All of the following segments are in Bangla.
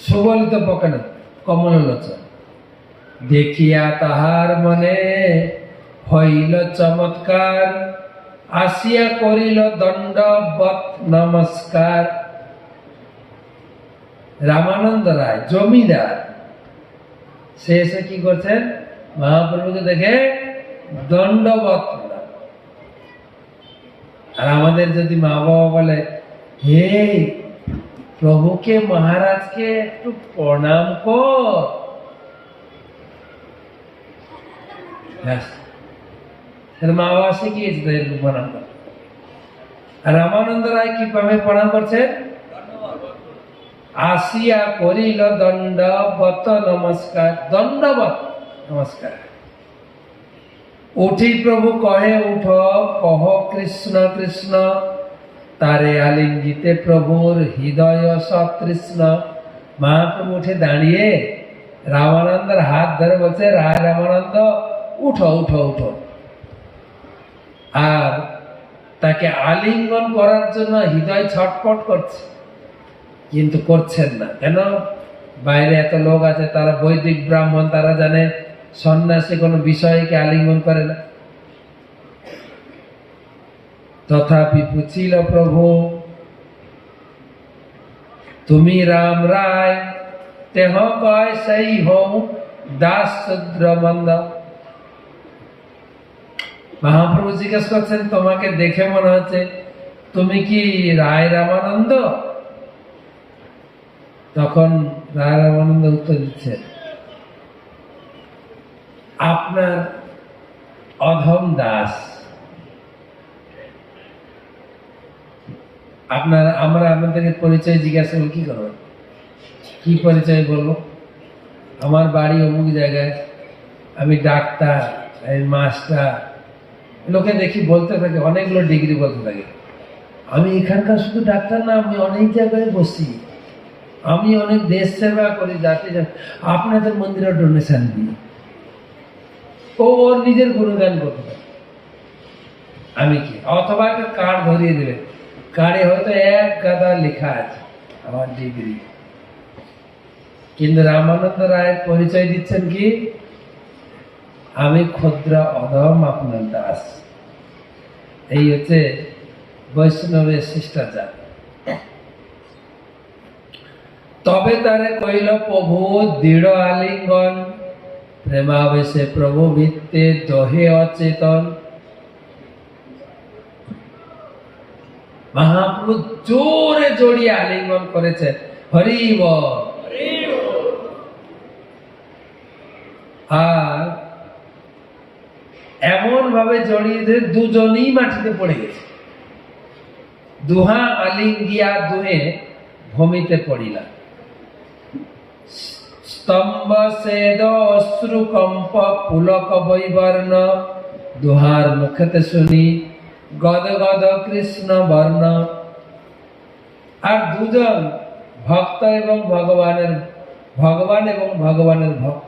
সুবলিত পকেন কমল লোচন দেখিয়া তাহার মনে হইল চমৎকার, আসিয়া করিল দণ্ডবত নমস্কার। রামানন্দ রায়, জমিদার, সে এসে কি করছেন? মহাপ্রভুকে দেখে দণ্ডবত। আর আমাদের যদি মা বাবা বলে, হে প্রভুকে মহারাজকে একটু প্রণাম কর ব্যাস। তাহলে মা বাবা শিখিয়েছে তাদেরকে প্রণাম কর আর রামানন্দ রায় কীভাবে প্রণাম করছেন আসিয়া করিল দণ্ডবত নমস্কার দণ্ডবত নমস্কার উঠি প্রভু কহে উঠ কহ কৃষ্ণ কৃষ্ণ তারে আলিঙ্গিতে প্রভুর হৃদয় সতৃষ্ণ। মহাপ্রভু উঠে দাঁড়িয়ে রামানন্দের হাত ধরে বলছে, রায় রামানন্দ, উঠো উঠো উঠো। আর তাকে আলিঙ্গন করার জন্য হৃদয় ছটপট করছে, কিন্তু করছেন না। কেন? বাইরে এত লোক আছে, তারা বৈদিক ব্রাহ্মণ, তারা জানে সন্ন্যাসী কোনো বিষয়কে আলিঙ্গন করে না। তথাপি পুছিল প্রভু, তুমি রাম রায়, তেহ কয় সেই হও দাস শূদ্র মন্দ মহাপ্রভু জিজ্ঞেস করছেন, তোমাকে দেখে মনে হচ্ছে তুমি কি রায় রামানন্দ? তখন রায় রামানন্দ উত্তর দিচ্ছে, আপনার অধম দাস। আপনার, আমরা আপনাদেরকে পরিচয় জিজ্ঞাসা করব, কি করব? কি পরিচয় বলব? আমার বাড়ি অমুক জায়গায়, আমি ডাক্তার, আমি মাস্টার, লোকে দেখি বলতে থাকে, অনেকগুলো ডিগ্রি বলতে থাকে। আমি এখানকার শুধু ডাক্তার না, আমি অনেক জায়গায় বসি। আমি অনেক দেশ সেবা করি জা- আপনাদের মন্দিরে ডোনেশন দিই। ও ওর নিজের গুণগান করতে থাকে আমি কি? অথবা একটা কার্ড ধরিয়ে দেবে কার্ডে হয়তো এক গাদা লেখা আছে আমার ডিগ্রি কিন্তু রামানন্দ রায়ের পরিচয় দিচ্ছেন কি আমি ক্ষুদ্র অধম আপনার দাস এই হচ্ছে বৈষ্ণবের শিষ্টাচার। তবে তারে কইল, প্রভু, দৃঢ় আলিঙ্গন, প্রেমাবেশে প্রভু ভিত্তে দহে অচেতন জোরে জড়িয়ে আলিঙ্গন করেছেন হরি আর এমন ভাবে জড়িয়ে মাটিতে পড়ে গেছে। দুহা আলিঙ্গিয়া দুহে ভূমিতে পড়িলা স্তম্ভ সেদ অশ্রু কম্প পুলক বৈবর্ণ। দুহার মুখতে শুনি গদ গদ কৃষ্ণ বর্ণ। আর দুজন ভক্ত এবং ভগবানের, ভগবান এবং ভগবানের ভক্ত।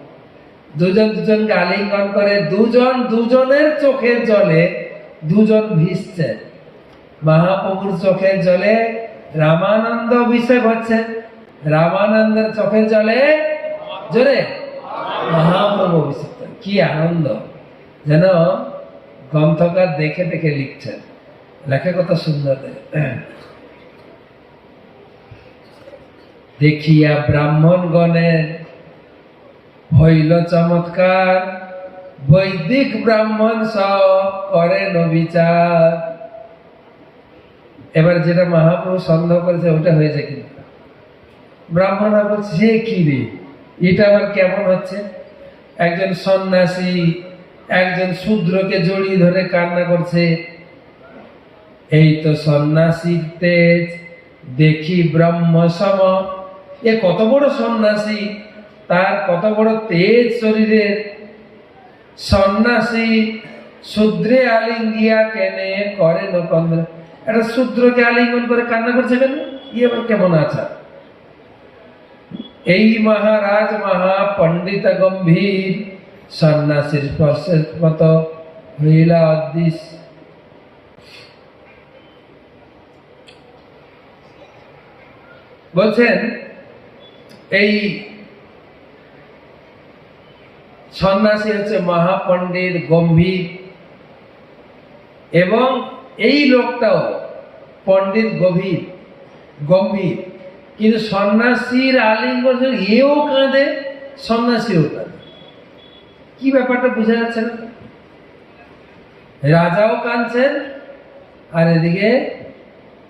দুজন দুজনকে আলিঙ্গন করে দুজন দুজনের চোখের জলে দুজন ভিজছে। মহাপ্রভুর চোখের জলে রামানন্দ অভিষেক হচ্ছে। রামানন্দের চোখের জলে জোরে মহাপ্রভু অভিষেক কি আনন্দ। যেন গ্রন্থকার দেখে দেখে লিখছেন। লেখা কথা সুন্দর দেখিয়া ব্রাহ্মণগণের হইল চমৎকার। বৈদিক ব্রাহ্মণ সব করেন বিচার এবার যেটা মহাপ্রভু সন্দেহ করেছে, ওটা হয়েছে কিন্তু ব্রাহ্মণরা বলছে, সে কি রে? এটা আবার কেমন হচ্ছে? একজন সন্ন্যাসী একজন শূদ্রকে জড়িয়ে ধরে কান্না করছে। এই তো সন্ন্যাসী তেজ, দেখি ব্রহ্ম সম। এ কত বড় সন্ন্যাসী, তার কত বড় তেজ শরীরের সন্ন্যাসী শূদ্রে আলিঙ্গিয়া কেনে করে নকন্দ একটা শূদ্রকে আলিঙ্গন করে কান্না করছে কেন? ইয়ে আবার কেমন আছা এই মহারাজ মহা পণ্ডিত গম্ভীর সন্ন্যাসীর মতো হইলা অদৃশ বলছেন, এই সন্ন্যাসী হচ্ছে মহাপণ্ডিত, গম্ভীর, এবং এই লোকটাও পণ্ডিত, গভীর, গম্ভীর। কিন্তু সন্ন্যাসীর আলিঙ্গন এও কাঁদে, সন্ন্যাসীও কাঁদে। কি ব্যাপারটা বোঝা যাচ্ছে না? রাজাও কাঁদছেন আর এদিকে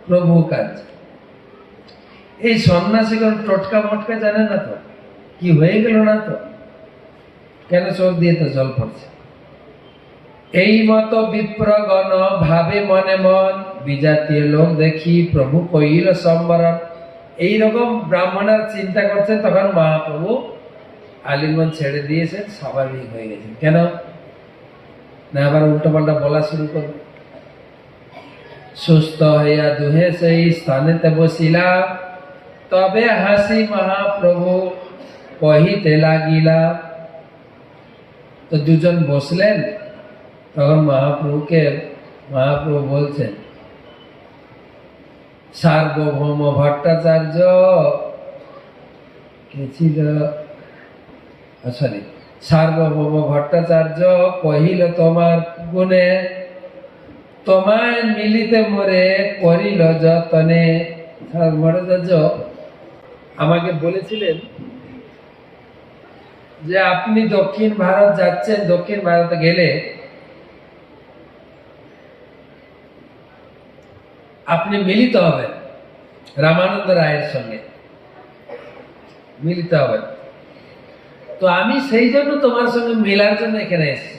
প্রভু কাঁদছেন। এই সন্ন্যাসী কোন টোটকা মটকা জানে না তো, কি হয়ে গেল না তো? কেন চোখ দিয়ে তো জল পড়ছে? এই মতো বিপ্রগণ ভাবে মনে মন, বিজাতীয় লোক দেখি প্রভু কইল সম্বরণ। এইরকম ব্রাহ্মণের চিন্তা করছেন তখন মহাপ্রভু আলিঙ্গন ছেড়ে দিয়েছেন স্বাভাবিক হয়ে গেছেন কেন? না আবার উল্টো পাল্টা বলা শুরু করবে সুস্থ হইয়া দুহে সেই স্থানেতে বসিলা তবে হাসি মহাপ্রভু কহিতে লাগিলা। তো দুজন বসলেন, তখন মহাপ্রভুকে, মহাপ্রভু বলছেন, সার্বভৌম ভট্টাচার্য, কে ছিল? সরি সার্বভৌম ভট্টাচার্য কহিল, তোমার গুণে তোমায় মিলিতে মোরে করিল যতনে। ভট্টাচার্য আমাকে বলেছিলেন যে, আপনি দক্ষিণ ভারত যাচ্ছেন, দক্ষিণ ভারতে গেলে আপনি মিলিত হবেন, রামানন্দ রায়ের সঙ্গে। মিলিত হবেন। তো আমি সেই জন্য তোমার সঙ্গে মেলার জন্য এখানে এসেছি।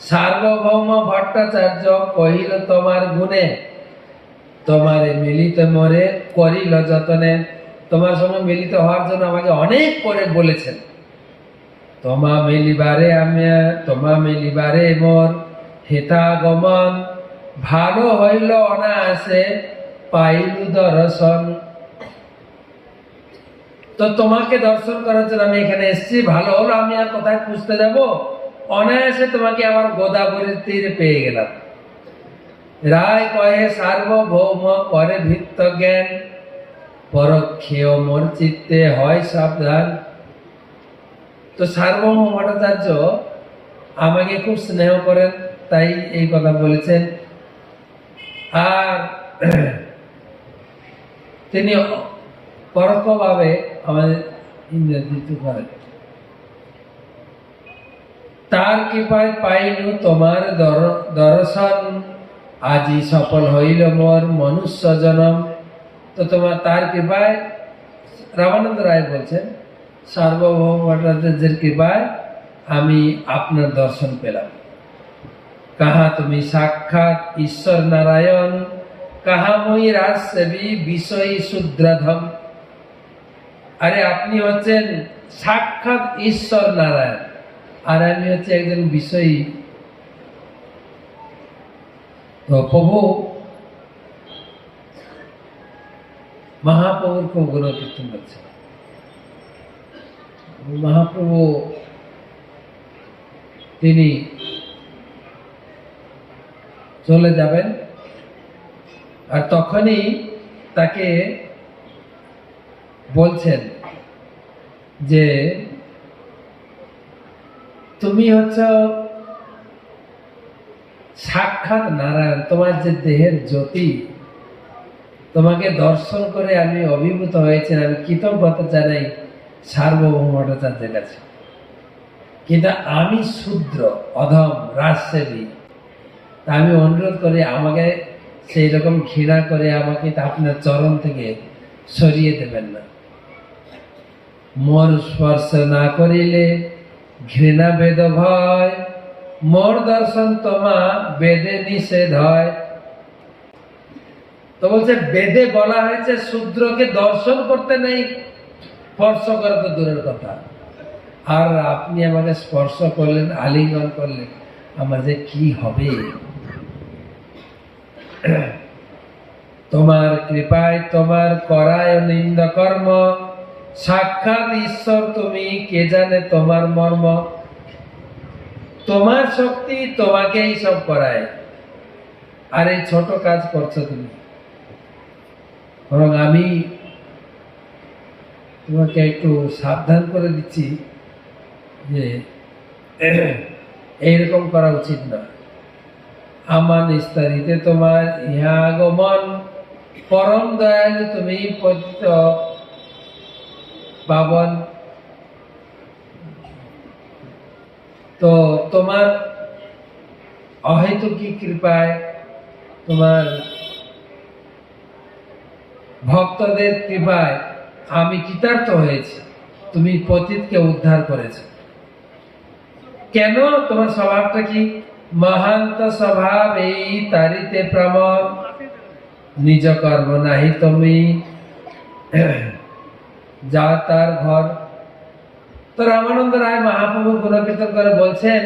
সার্বভৌম ভট্টাচার্য কহিল, তোমার গুণে, তোমারে মিলিত মরে করিল যতনে। তোমার সঙ্গে মিলিত হওয়ার জন্য আমাকে অনেক করে বলেছেন। তোমা মিলিবারে আমি, তোমা মিলিবারে মোর হেতাগমন। ভালো হইল অনায়াসে পাইলু দর্শন। তো তোমাকে দর্শন করার জন্য আমি এখানে এসেছি। ভালো হলো, আমি আর কোথায় খুঁজতে যাব? অনায়াসে তোমাকে আমার গোদাবরীর তীরে পেয়ে গেলাম। রায় কহে সার্বভৌম করে ভিত্ত জ্ঞান পরক্ষেয় মোর চিত্তে হয় সাবধান। তো সার্বভৌম ভট্টাচার্য আমাকে খুব স্নেহ করেন, তাই এই কথা বলেছেন। আর তিনি পরোক্ষভাবে আমাদের ইন্দ্রজিত করেন তার কৃপায় পাইলু তোমার দর- দর্শন। আজি সফল হইল মোর মনুষ্য জনম। তো তোমার তার কৃপায়, রামানন্দ রায় বলছেন সার্বভৌম ভট্টাচার্যের কৃপায় আমি আপনার দর্শন পেলাম। কাহা তুমি সাক্ষাৎ ঈশ্বর নারায়ণ, কাহা মই রাজসেবী বিষয়ী শুদ্রাধম। আরে আপনি হচ্ছেন সাক্ষাৎ ঈশ্বর নারায়ণ। আর আমি হচ্ছে একজন বিষয়ী। প্রভু, মহাপ্রভুর খুব গুণকীর্তন করছে। মহাপ্রভু, তিনি চলে যাবেন। আর তখনই তাকে বলছেন যে তুমি হচ্ছ সাক্ষাৎ নারায়ণ, তোমার যে দেহের জ্যোতি, তোমাকে দর্শন করে আমি অভিভূত হয়েছি আমি কৃতজ্ঞতা জানাই সার্বভৌম ভট্টাচার্যের কাছে। কিন্তু আমি শূদ্র, অধম, রাজসেবী। তা আমি অনুরোধ করি, আমাকে সেই রকম ঘৃণা করে আমাকে আপনার চরণ থেকে সরিয়ে দেবেন না। মোর স্পর্শ না করিলে ঘৃণা বেদ ভয়, মোর দর্শন তোমা বেদে নিষেধ হয়। তো বলছে, বেদে বলা হয়েছে, শূদ্রকে দর্শন করতে নেই, স্পর্শ করা তো দূরের কথা। আর আপনি আমাকে স্পর্শ করলেন, আলিঙ্গন করলেন, আমার যে কি হবে? তোমার কৃপায়, তোমার করায় নিন্দ কর্ম সাক্ষাৎ ঈশ্বর তুমি, কে জানে তোমার মর্ম? তোমার শক্তি তোমাকেই সব করায়। আর এই ছোট কাজ করছ তুমি। বরং আমি তোমাকে একটু সাবধান করে দিচ্ছি যে, এইরকম করা উচিত না। আমার নিস্তারিতে তোমার ইহা আগমন পরম দয়ালু তুমি পতিত পাবন তো তোমার অহেতুকি কৃপায় তোমার ভক্তদের কৃপায় আমি কৃতার্থ হয়েছি। তুমি পতিতকে উদ্ধার করেছ। কেন? তোমার স্বভাবটা কি? মহান্ত স্বভাব এই তারিতে প্রমণ নিজ কর্ম নাহি তুমি। তার ঘর তো রামানন্দ রায় মহাপ্রভু গুণকীর্তন করে বলছেন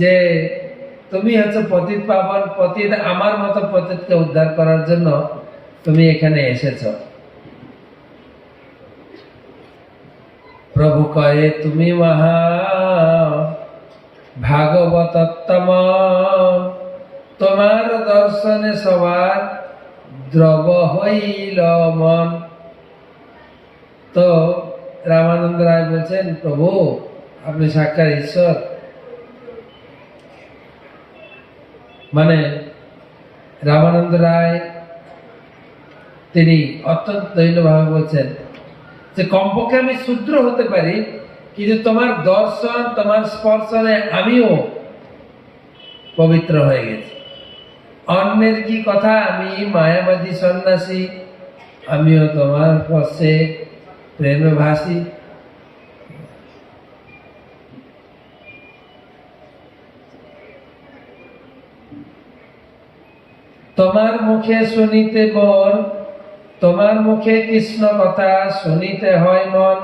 যে, তুমি হচ্ছে পতিত পাবন, পতিত আমার মতো পতিতকে উদ্ধার করার জন্য তুমি এখানে এসেছ। প্রভু কয়ে, তুমি মহা ভাগবতত্তম। তোমার দর্শনে সবার দ্রব হইল মন। তো রামানন্দ রায় বলছেন, প্রভু, আপনি সাক্ষাৎ ঈশ্বর। মানে রামানন্দ রায় তিনি অত্যন্ত দৈন্যভাবে বলছেন যে, কমপক্ষে আমি শূদ্র হতে পারি, কিন্তু তোমার দর্শন, তোমার স্পর্শনে আমিও পবিত্র হয়ে গেছি। অন্যের কি কথা? আমি মায়াবাদী সন্ন্যাসী, আমিও তোমার পক্ষে প্রেমে ভাসি তোমার মুখে শুনিতে বল তোমার মুখে কৃষ্ণ কথা শুনিতে হয় মন,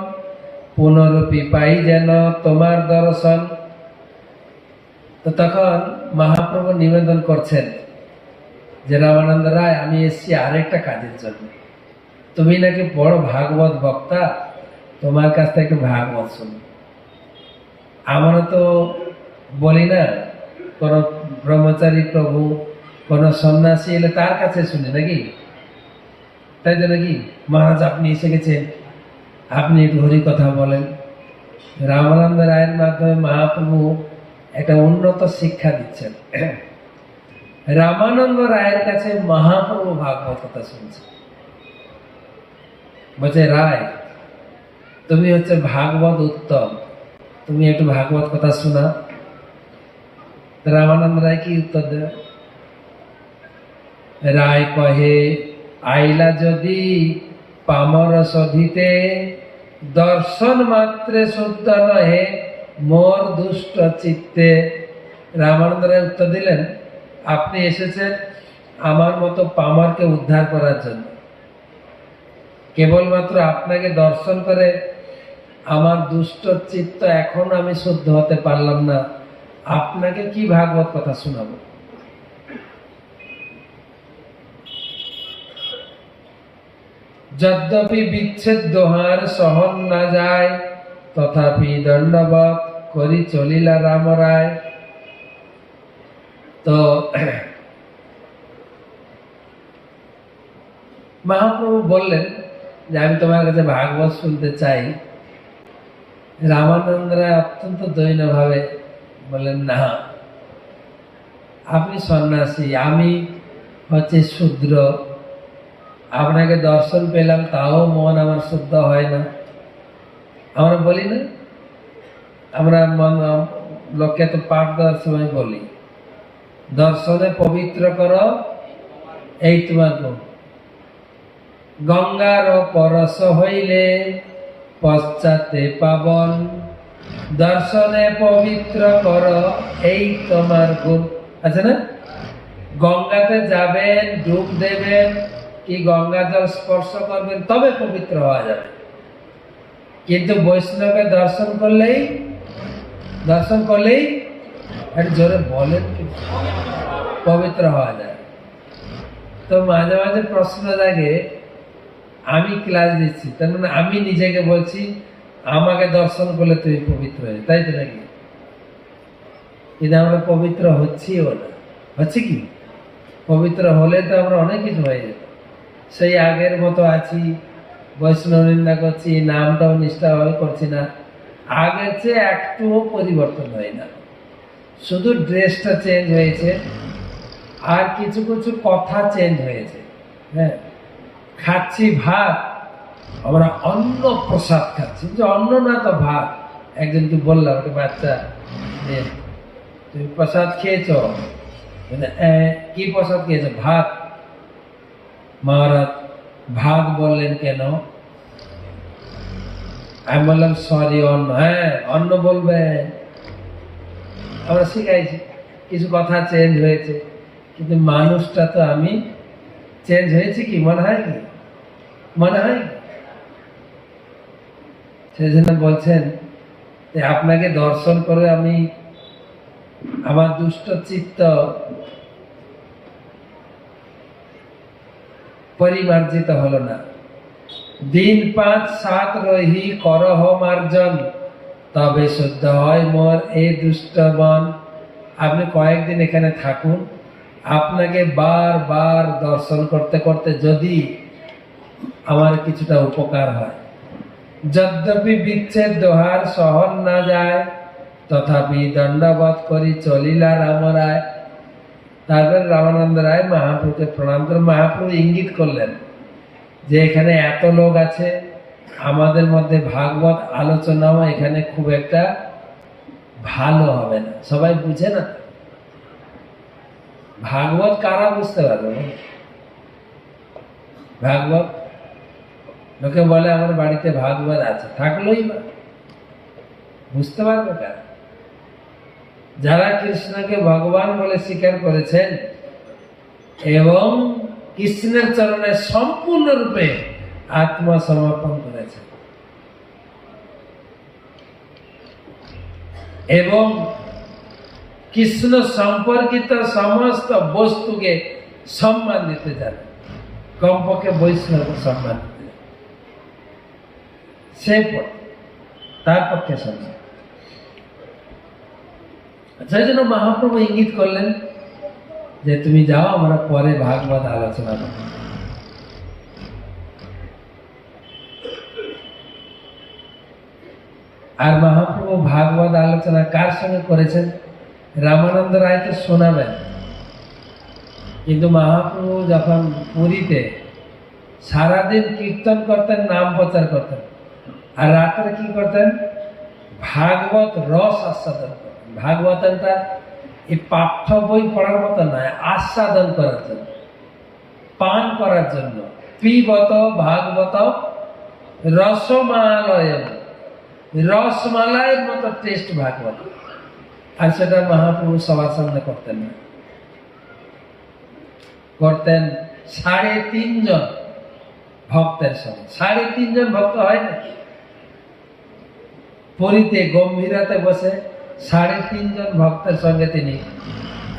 পুনরূপী পাই যেন তোমার দর্শন। তো তখন মহাপ্রভু নিবেদন করছেন যে রামানন্দ রায়, আমি এসছি আরেকটা কাজের জন্য। তুমি নাকি বড় ভাগবত বক্তা, তোমার কাছ থেকে ভাগবত শুনি। আমরা তো বলি না, কোন ব্রহ্মচারী প্রভু, কোন সন্ন্যাসী এলে তার কাছে শুনি নাকি? তাই তো নাকি? মহারাজ, আপনি এসে গেছেন। আপনি একটু হরি কথা বলেন। রামানন্দ রায়ের মাধ্যমে মহাপ্রভু একটা উন্নত শিক্ষা দিচ্ছেন। রামানন্দ রায়ের কাছে মহাপ্রভু ভাগবত কথা শুনছে বলছে, রায়, তুমি হচ্ছে ভাগবত উত্তম। তুমি একটু ভাগবত কথা শোনা। রামানন্দ রায় কি উত্তর দেবে? রায় কহে, আইলা যদি পামর সধিতে দর্শন মাত্রে শুদ্ধ নহে মোর দুষ্ট চিত্তে। রামানন্দ রায় উত্তর দিলেন, আপনি এসেছেন আমার মতো পামরকে উদ্ধার করার জন্য। কেবলমাত্র আপনাকে দর্শন করে আমার দুষ্ট চিত্ত এখন আমি শুদ্ধ হতে পারলাম না। আপনাকে কি ভাগবত কথা শোনাবো? যদ্যপি বিচ্ছেদ দোহার সহন না যায়, তথাপি দণ্ডবত করি চলিলা রাম রায়। তো মহাপ্রভু বললেন যে আমি তোমার কাছে ভাগবত শুনতে চাই। রামানন্দরা অত্যন্ত দৈনভাবে বললেন, না, আপনি সন্ন্যাসী, আমি হচ্ছে শূদ্র। আপনাকে দর্শন পেলাম, তাও মন আমার শুদ্ধ হয় না। আমরা বলি না, আমরা মন, লোককে তো পাঠ দেওয়ার সময় বলি, দর্শনে পবিত্র করো, এই তোমার গঙ্গার পরশ হইলে পশ্চাতে পাবন। দর্শনে পবিত্র কর, এই তোমার গুণ। আছে না? গঙ্গাতে যাবেন, ডুব দেবেন, কি গঙ্গা জল স্পর্শ করবেন, তবে পবিত্র হওয়া যাবে। কিন্তু বৈষ্ণবকে দর্শন করলেই দর্শন করলেই জোরে বলেন পবিত্র হওয়া যায়। তো মাঝে মাঝে প্রশ্ন জাগে আমি ক্লাস দিচ্ছি। তার মানে আমি নিজেকে বলছি, আমাকে দর্শন করলে তুমি পবিত্র হয়ে তাই তো নাকি? কিন্তু আমরা পবিত্র হচ্ছিও না। হচ্ছে কি? পবিত্র হলে তো আমরা অনেক কিছু হয়ে যেত। সেই আগের মতো আছি, বৈষ্ণব নিন্দা করছি, নামটাও নিষ্ঠাভাবে করছি না। আগের চেয়ে একটুও পরিবর্তন হয় না। শুধু ড্রেসটা চেঞ্জ হয়েছে, আর কিছু কিছু কথা চেঞ্জ হয়েছে। হ্যাঁ? খাচ্ছি ভাত আমরা অন্ন প্রসাদ খাচ্ছি। যে অন্ন না তো ভাত। একজনকে বললাম একটা বাচ্চা যে তুমি প্রসাদ খেয়েছ? বলে, "হ্যাঁ, কি প্রসাদ খেয়েছো? ভাত। মহারাজ ভাত বললেন কেন? আমি বললাম সরি অন্ন। হ্যাঁ অন্ন বলবে। আমরা শিখাইছি কিছু কথা চেঞ্জ হয়েছে। কিন্তু মানুষটা তো আমি চেঞ্জ হয়েছে কি মনে হয় কি? মনে হয় সেই জন্য বলছেন যে আপনাকে দর্শন করে আমি আমার দুষ্ট চিত্ত পরিমার্জিত হলো না। দিন পাঁচ সাত রহি করহ মার্জন, তবে শুদ্ধ হয় মোর এই দুষ্ট মন। আপনি কয়েকদিন এখানে থাকুন, আপনাকে বার বার দর্শন করতে করতে যদি আমার কিছুটা উপকার হয়। যদ্যপি বিচ্ছেদ দোহার সহন না যায়, তথাপি দণ্ডবধ করি চলিলা রাম রায়। তারপরে রামানন্দ রায় মহাপ্রভুকে প্রণাম করে মহাপ্রভু ইঙ্গিত করলেন যে এখানে এত লোক আছে, আমাদের মধ্যে ভাগবত আলোচনাও এখানে খুব একটা ভালো হবে না। সবাই বুঝে না? ভাগবত কারা বুঝতে পারবে? ভাগবত লোকে বলে, আমার বাড়িতে ভাগবত আছে। থাকলোই বা। বুঝতে পারবে কারা যারা কৃষ্ণকে ভগবান বলে স্বীকার করেছেন এবং কৃষ্ণের চরণে সম্পূর্ণরূপে আত্মসমর্পণ করেছেন। এবং কৃষ্ণ সম্পর্কিত সমস্ত বস্তুকে সম্মান দিতে জানে কমপক্ষে বৈষ্ণব সম্মান। সে তার পক্ষে সম্মান সেই জন্য মহাপ্রভু ইঙ্গিত করলেন যে তুমি যাও, আমরা পরে ভাগবত আলোচনা করব। আর মহাপ্রভু ভাগবত আলোচনা কার সঙ্গে করেছেন? রামানন্দ রায় তো শোনাবেন। কিন্তু মহাপ্রভু যখন পুরীতে সারাদিন কীর্তন করতেন, নাম প্রচার করতেন আর রাত্রে কি করতেন? ভাগবত রস আস্বাদন ভাগবতনটা এই পাঠ্য বই পড়ার মতো নয়, আস্বাদন করার জন্য পান করার জন্য। পিবত ভাগবত রসমালয় রসমালাইয়ের মতো টেস্ট ভাগবত। আর সেটা মহাপুরুষ সবার সামনে করতেন না। করতেন সাড়ে তিনজন ভক্তের সঙ্গে। সাড়ে তিনজন ভক্ত হয় না পুরীতে গম্ভীরাতে বসে সাড়ে তিনজন ভক্তের সঙ্গে তিনি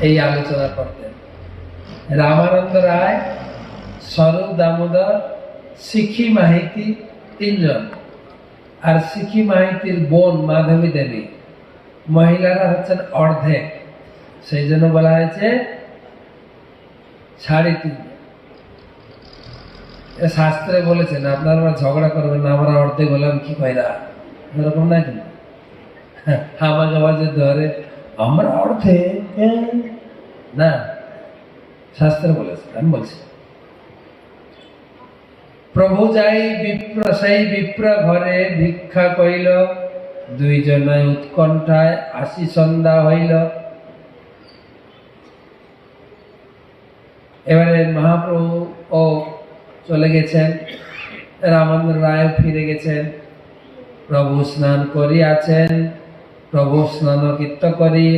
এই আলোচনা করতেন। রামানন্দ রায়, স্বরূপ দামোদর শিখি মাহিতি তিনজন। আর শিখি মাহিতির বোন মাধবী দেবী। মহিলারা হচ্ছেন অর্ধেক। সেই জন্য বলা হয়েছে সাড়ে তিন শাস্ত্রে বলেছেন, আপনারা ঝগড়া করবেন না, আমরা অর্ধেক হলাম, কি কয়রা? এরকম নাকি আমাকে আওয়াজে ধরে আমরা অর্থে না শাস্ত্র বলেছে আমি বলছি প্রভু যাই বিপ্র সেই বিপ্র ঘরে ভিক্ষা কইল দুইজনায় উৎকণ্ঠায় আসি সন্ধ্যা হইল এবারে মহাপ্রভু ও চলে গেছেন রামানন্দ রায় ফিরে গেছেন প্রভু স্নান করি আছেন প্রভু স্নান কীর্ত করি,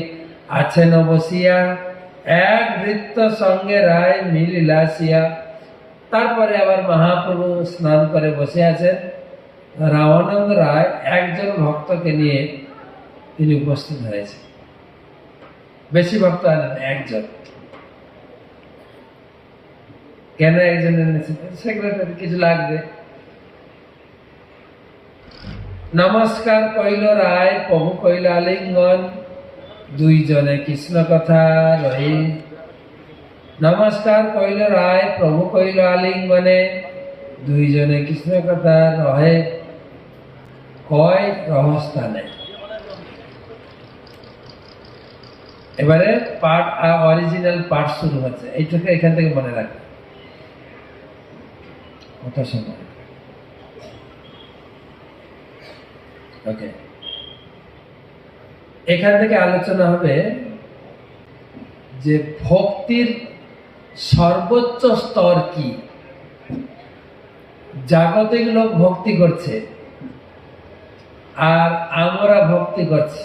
আছেন বসিয়া এক নৃত্য সঙ্গে রায় মিলিলাসিয়া। তারপরে আবার মহাপ্রভু স্নান করে বসে আছেন রামানন্দ রায় একজন ভক্তকে নিয়ে তিনি উপস্থিত হয়েছে বেশি ভক্ত আনেন একজন। কেন একজন এনেছেন সেক্রেটারি, কিছু লাগবে? নমস্কার কইল রায়, প্রভু কইল আলিঙ্গন। দুইজনে কৃষ্ণ কথা রহি। নমস্কার কইল রায়, প্রভু কইল আলিঙ্গনে। দুইজনে কৃষ্ণ কথা রহে। কয় রহস্থানে? এবারে পার্ট অরিজিনাল পার্ট শুরু হচ্ছে। এইটুকু এখান থেকে মনে রাখবে। কথা শোনো ওকে এখান থেকে আলোচনা হবে যে ভক্তির সর্বোচ্চ স্তর কি? জাগতিক লোক ভক্তি করছে, আর আমরা ভক্তি করছি।